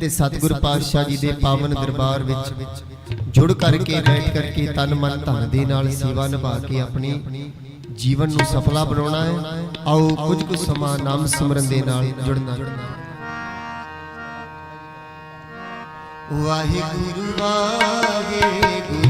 ਤੇ ਸਤਿਗੁਰ ਪਾਤਸ਼ਾਹ ਜੀ ਦੇ ਪਾਵਨ ਦਰਬਾਰ ਵਿੱਚ ਜੁੜ ਕਰਕੇ, ਬੈਠ ਕਰਕੇ ਤਨ ਮਨ ਧਨ ਦੇ ਨਾਲ ਸੇਵਾ ਨਿਭਾ ਕੇ ਆਪਣੀ ਜੀਵਨ ਨੂੰ ਸਫਲਾ ਬਣਾਉਣਾ ਹੈ। ਆਓ ਕੁਝ ਕੁ ਸਮਾਂ ਨਾਮ ਸਿਮਰਨ ਦੇ ਨਾਲ ਜੁੜਨਾ। ਵਾਹਿਗੁਰੂ ਵਾਹਿਗੁਰੂ।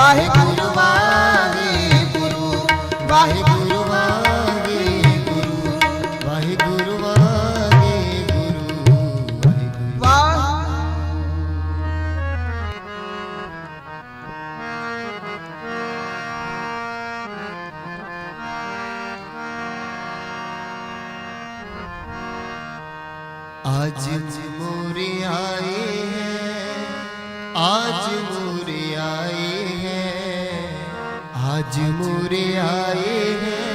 ਵਾਹਿਗੁਰੂ ਵਾਹਿਗੁਰੂ ਵਾਹਿਗੁਰੂ ਵਾਹਿਗੁਰੂ ਵਾਹਿਗੁਰੂ ਵਾਹਿਗੁਰੂ ਵਾਹ आज मोरे आए हैं आज आज मुरे आए हैं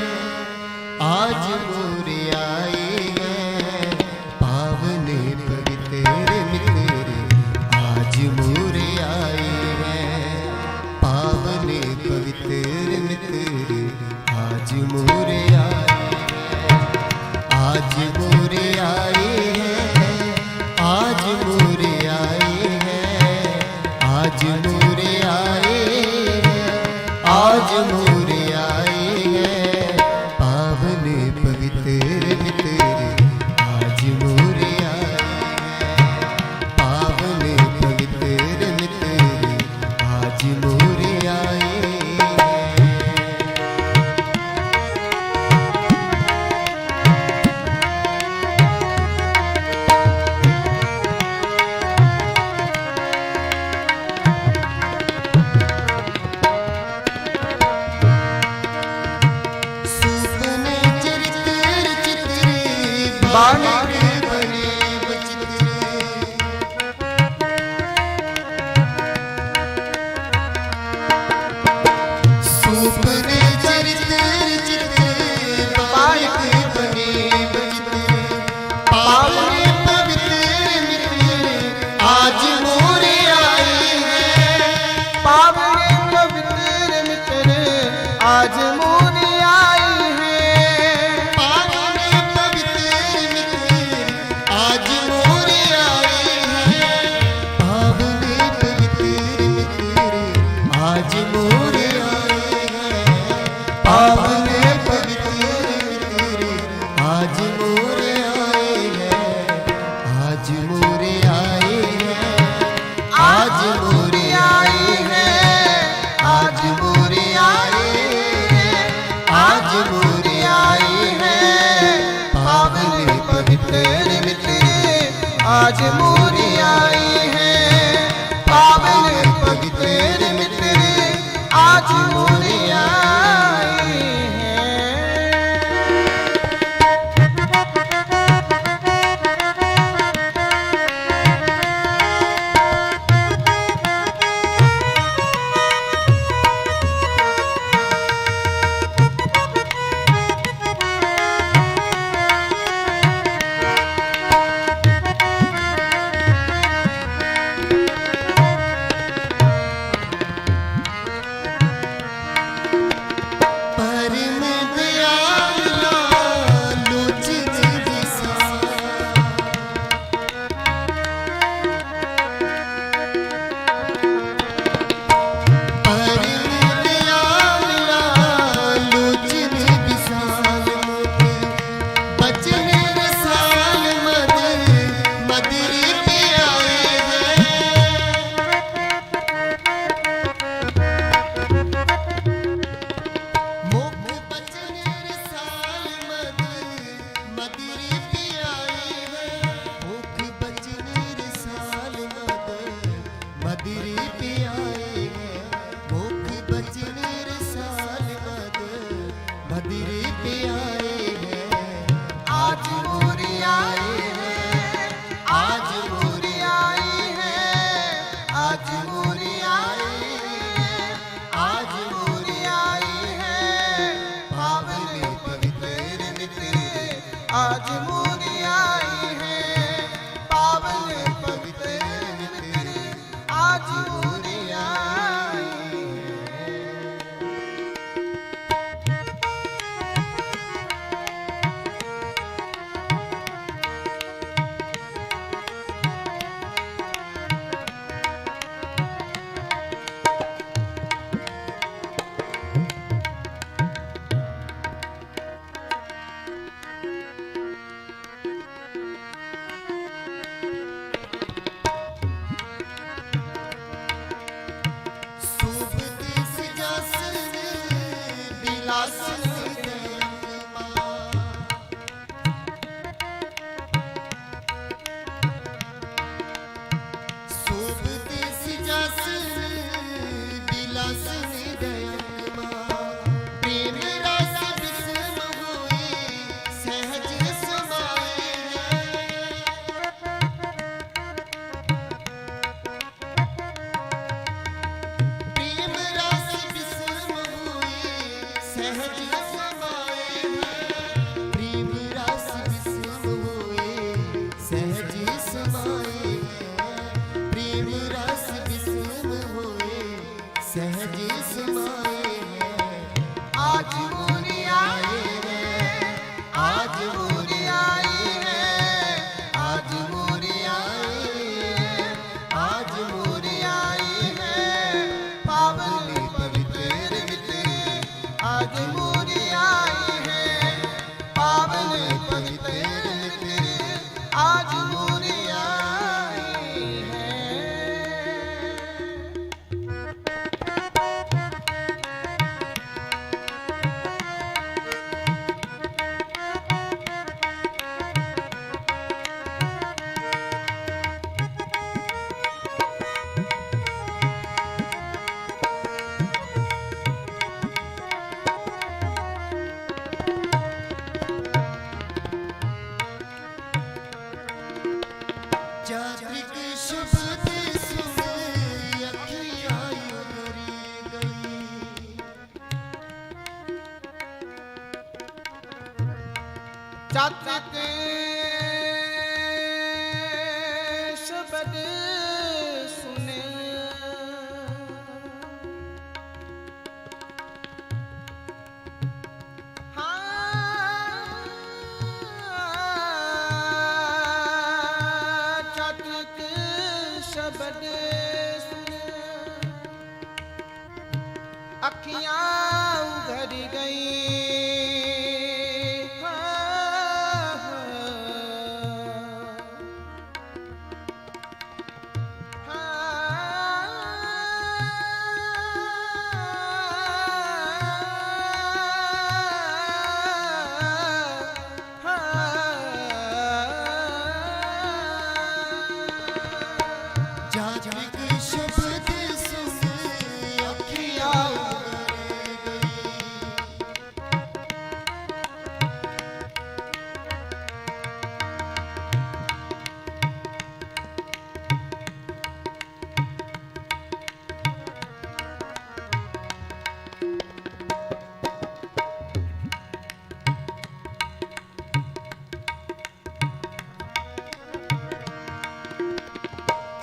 চারিক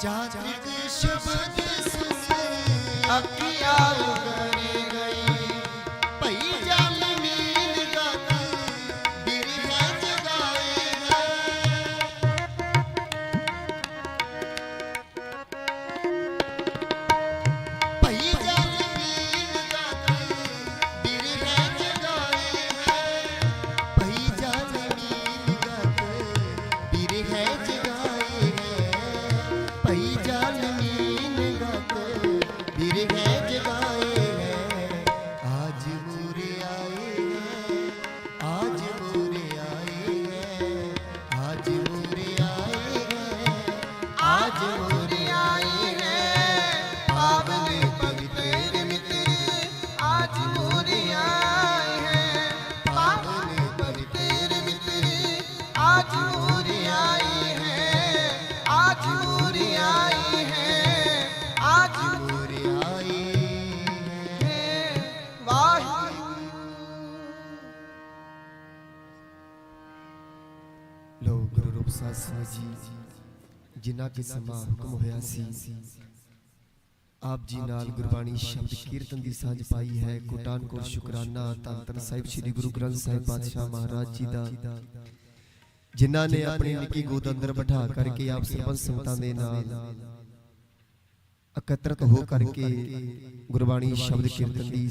ਜਾਤ ਸ਼ਬਦ ਹੈ ਸਿੰਘ ਜੀ ਜਿਨ੍ਹਾਂ ਕੇ ਸਮਾਂ ਹੁਕਮ ਹੋਇਆ ਸੀ। ਆਪ ਜੀ ਨਾਲ ਗੁਰਬਾਣੀ ਸ਼ਬਦ ਕੀਰਤਨ ਦੀ ਸਾਂਝ ਪਾਈ ਹੈ। ਕੋਟਾਨ ਕੋਟ ਸ਼ੁਕਰਾਨਾ ਧੰਨ ਧੰਨ ਸਾਹਿਬ ਸ੍ਰੀ ਗੁਰੂ ਗ੍ਰੰਥ ਸਾਹਿਬ ਪਾਤਸ਼ਾਹ ਮਹਾਰਾਜ ਜੀ ਦਾ। ਜਿਨ੍ਹਾਂ ਨੇ ਆਪਣੀ ਨਿੱਕੀ ਗੋਦ ਅੰਦਰ ਬਿਠਾ ਕਰਕੇ ਆਪ ਸਰਬੰਸ ਸੰਗਤਾਂ ਦੇ ਨਾਲ ਇਕੱਤਰਤ ਹੋ ਕਰਕੇ ਗੁਰਬਾਣੀ ਸ਼ਬਦ ਕੀਰਤਨ ਦੀ